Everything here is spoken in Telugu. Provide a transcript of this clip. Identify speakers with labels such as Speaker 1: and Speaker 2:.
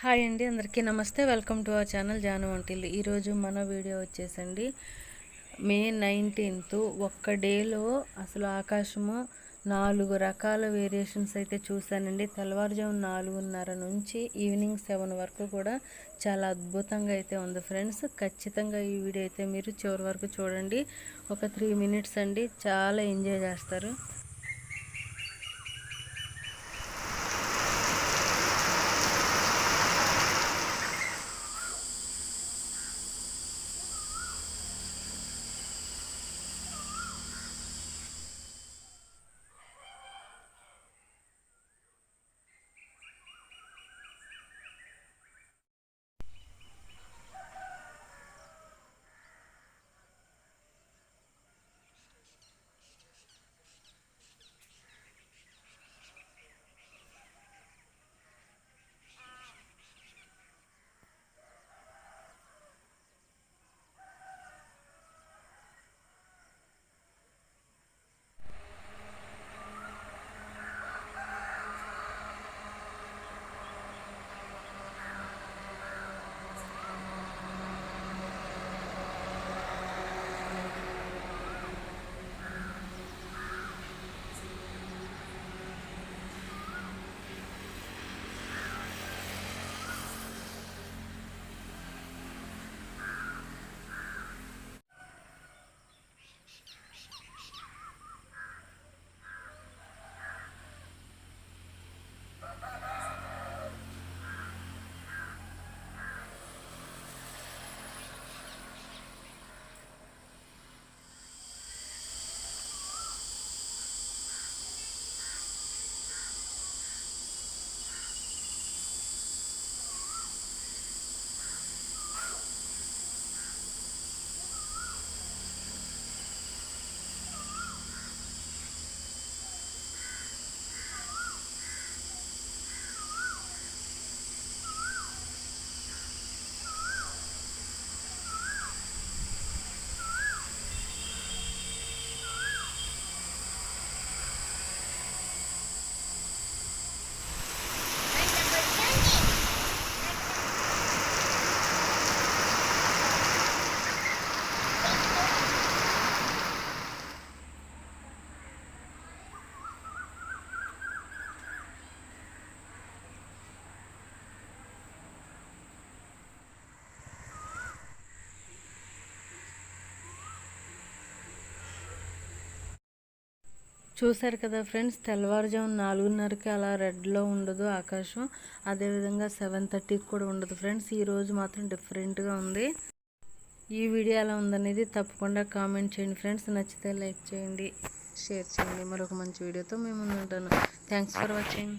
Speaker 1: హాయ్ అండి అందరికీ నమస్తే. Welcome to our channel Janu Vantillu. ఈరోజు మన వీడియో వచ్చేసండి. మే నైన్టీన్త్ ఒక్క డేలో అసలు ఆకాశము నాలుగు రకాల వేరియేషన్స్ అయితే చూశానండి. తెల్లవారుజాము నాలుగున్నర నుంచి ఈవినింగ్ సెవెన్ వరకు కూడా చాలా అద్భుతంగా అయితే ఉంది ఫ్రెండ్స్. ఖచ్చితంగా ఈ వీడియో అయితే మీరు చివరి వరకు చూడండి. ఒక త్రీ మినిట్స్ అండి చాలా ఎంజాయ్ చేస్తారు. చూసారు కదా ఫ్రెండ్స్ తెల్లవారుజాము నాలుగున్నరకి అలా రెడ్లో ఉండదు ఆకాశం. అదేవిధంగా సెవెన్ థర్టీకి కూడా ఉండదు ఫ్రెండ్స్. ఈరోజు మాత్రం డిఫరెంట్గా ఉంది. ఈ వీడియో ఎలా ఉందనేది తప్పకుండా కామెంట్ చేయండి ఫ్రెండ్స్. నచ్చితే లైక్ చేయండి షేర్ చేయండి. మరొక మంచి వీడియోతో మేము ఉంటాను. Thanks for watching.